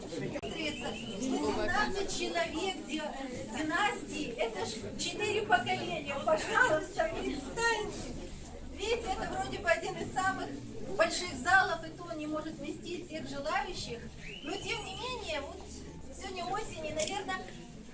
Смотрится, 18 человек ди- династии, это ж 4 поколения, пожалуйста, представьте. Видите, это вроде бы один из самых больших залов, и то не может вместить всех желающих. Но тем не менее, вот сегодня осень, и, наверное,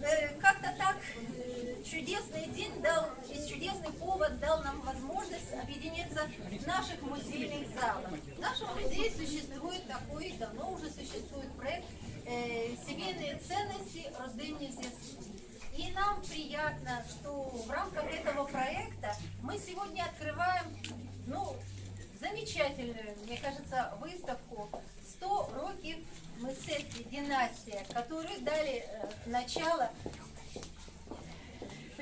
э, как-то так э, чудесный день дал, и чудесный повод дал нам возможность объединиться в наших музейных залах. В нашем музее существует такой, давно уже существует проект э, «Семейные ценности родные звезды». И нам приятно, что в рамках этого проекта мы сегодня открываем, ну, замечательную, мне кажется, выставку «100 років мистецтва династия», которую дали э, начало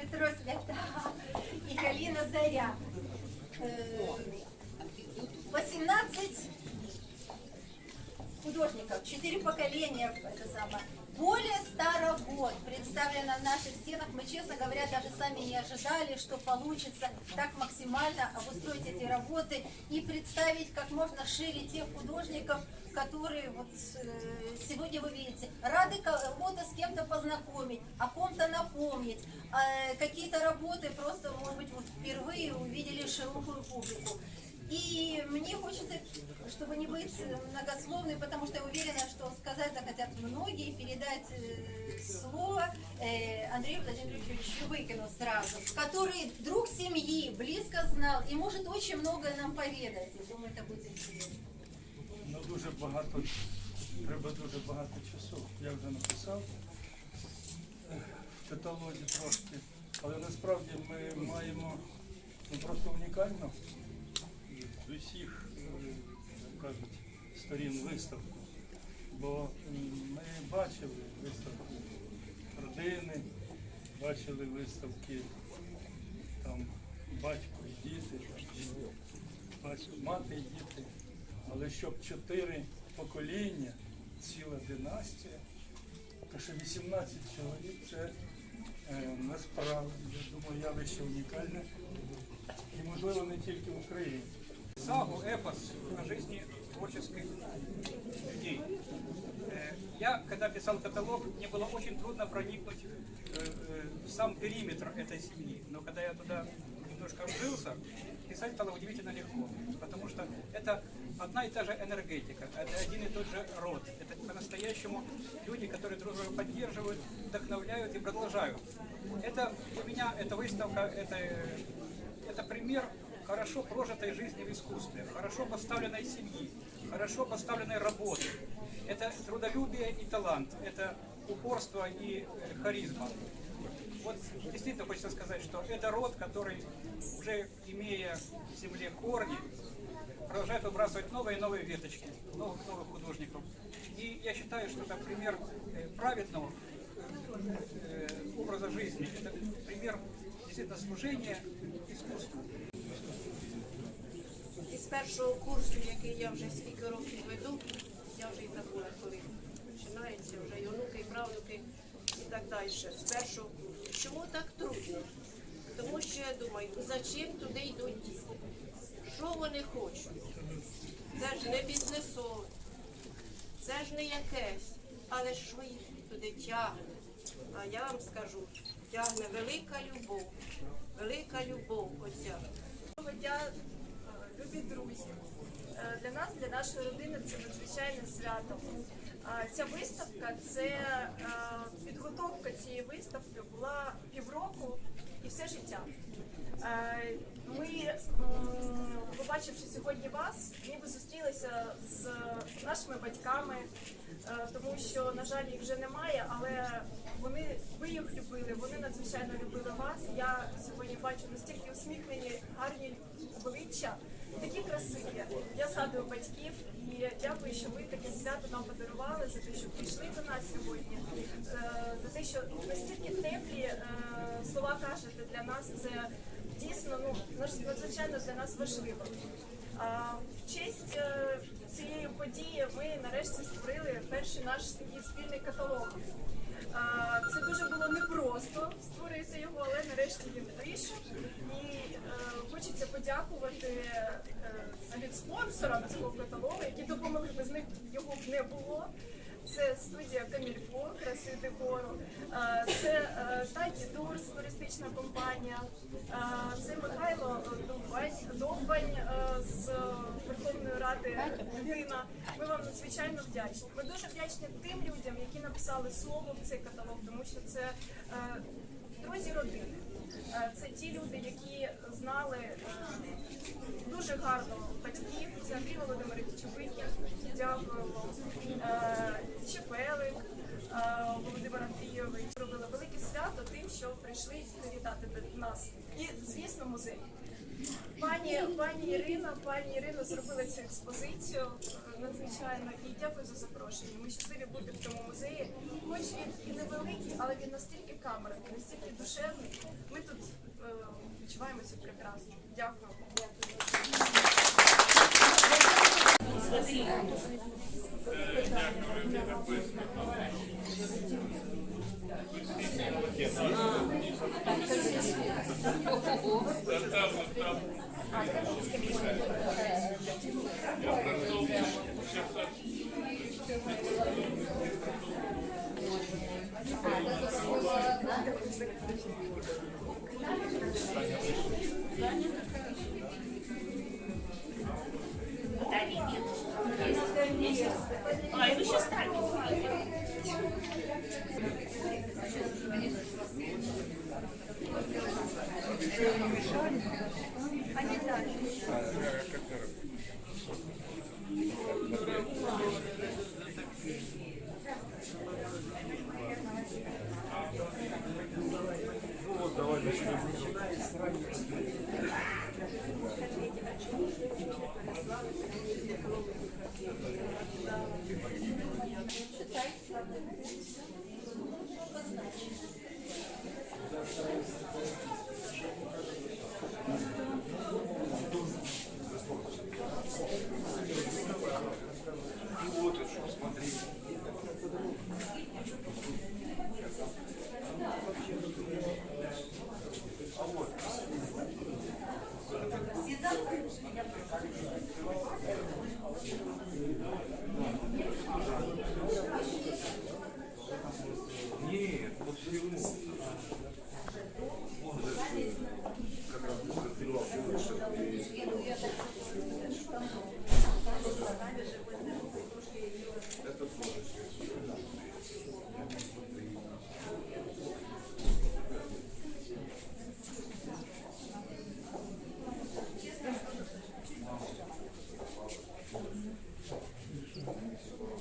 Петро Свята и Галина Заря. Э, 18 художников, четыре поколения, это самое, Более 100 работ представлено на наших стенах. Мы, честно говоря, даже сами не ожидали, что получится так максимально обустроить эти работы и представить как можно шире тех художников, которые вот э, сегодня вы видите. Рады кого-то с кем-то познакомить, о ком-то напомнить. Э, Какие-то работы просто, может быть, вот впервые увидели широкую публику. И мне хочется, чтобы не быть многословной, потому что я уверена, что сказать захотят многие, передать э, слово э, Андрею Владимировичу Щубыкину сразу, который друг семьи, близко знал и может очень многое нам поведать. Я думаю, это будет интересно. Ну дуже багато, треба дуже багато часу. Я вже написав е, в каталозі трошки, але насправді ми маємо ну, просто унікальну з усіх, кажуть, сторін виставку. Бо ми бачили виставку родини, бачили виставки там батько і діти, батько, мати і діти. Але щоб чотири покоління, ціла династія, то що 18 чоловік це е, насправді, я думаю, явище унікальне і можливо не тільки в Україні. Сагу, эпос о жизни творческих людей. Э, Я, когда писал каталог, мне было очень трудно проникнуть э, э, в сам периметр этой семьи. Но когда я туда немножко вжился, писать стало удивительно легко. Потому что это одна и та же энергетика, это один и тот же род. Это по-настоящему люди, которые друг друга поддерживают, вдохновляют и продолжают. Это для меня эта выставка, это, это пример хорошо прожитой жизни в искусстве, хорошо поставленной семьи, хорошо поставленной работы. Это трудолюбие и талант, это упорство и харизма. Вот действительно хочется сказать, что это род, который, уже имея в земле корни, продолжает выбрасывать новые и новые веточки, новых новых художников. И я считаю, что это пример э, праведного э, образа жизни, это пример действительно служения искусству. Із першого курсу, який я вже скільки років веду, я вже і забула, коли починається вже і онуки, і правнуки і так далі. З першого курсу. Чому так трудно? Тому що я думаю, за чим туди йдуть діти? Що вони хочуть? Це ж не бізнесове, це ж не якесь, але що їх туди тягне? А я вам скажу, тягне велика любов, велика любов оця. Любі друзі. Е, Для нас, для нашої родини, це надзвичайне свято. Ця виставка це е, підготовка цієї виставки була півроку і все життя. Е, Ми, побачивши сьогодні вас, ніби зустрілися з нашими батьками, тому що, на жаль, їх вже немає, але вони ви їх любили, вони надзвичайно любили вас. Я сьогодні бачу настільки усміхнені, гарні обличчя, такі красиві. Я згадую батьків і дякую, що ви таке свято нам подарували за те, що прийшли до нас сьогодні, е, за те, що настільки теплі е, слова кажете для нас. Це дійсно ну надзвичайно для нас важливо. В честь е, цієї події ми нарешті створили перший наш такий спільний каталог. Це дуже було непросто створити його, але нарешті він вийшов. Хочеться подякувати е, навіть спонсорам цього каталогу, які допомогли без них його б не було. Це студія Камільфо, краси декору, е, це е, Такі Дурс, туристична компанія, це Михайло Довбань, з Верховної Ради людина. Ми вам надзвичайно вдячні. Ми дуже вдячні тим людям, які написали слово в цей каталог, тому що це друзі родини. Е, Це ті люди, які знали е, дуже гарно батьків. Це Андрій Володимирович Чубиків, дякую вам. Е, Чепелик, Володимир Андрійович робили велике свято тим, що прийшли привітати нас. І, звісно, музей. Пані, пані Ірина, пані Ірина зробила цю експозицію надзвичайно і дякую за запрошення. Ми щасливі бути в цьому музеї. Хоч він і невеликий, але він настільки камерний, настільки душевний. Ми тут е, відчуваємося прекрасно. Дякую. Всегда я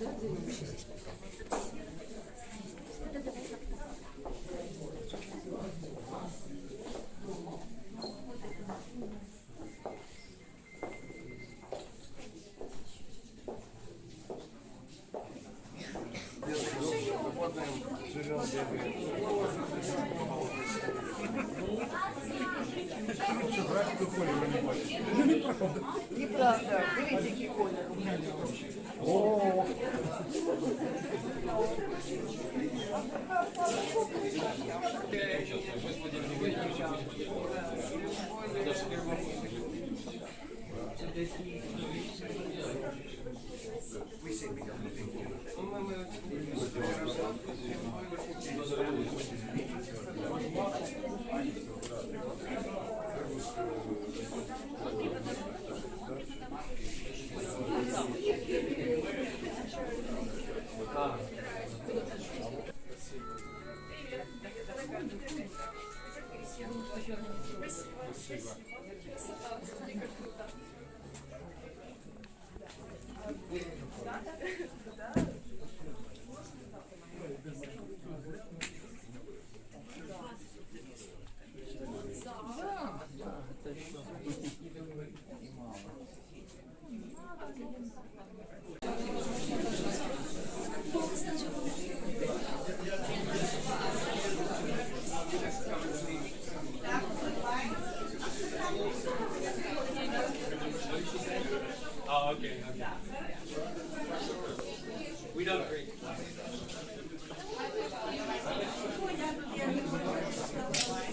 Спасибо. Красота, смотри, как круто. Oh, okay, okay. We don't agree.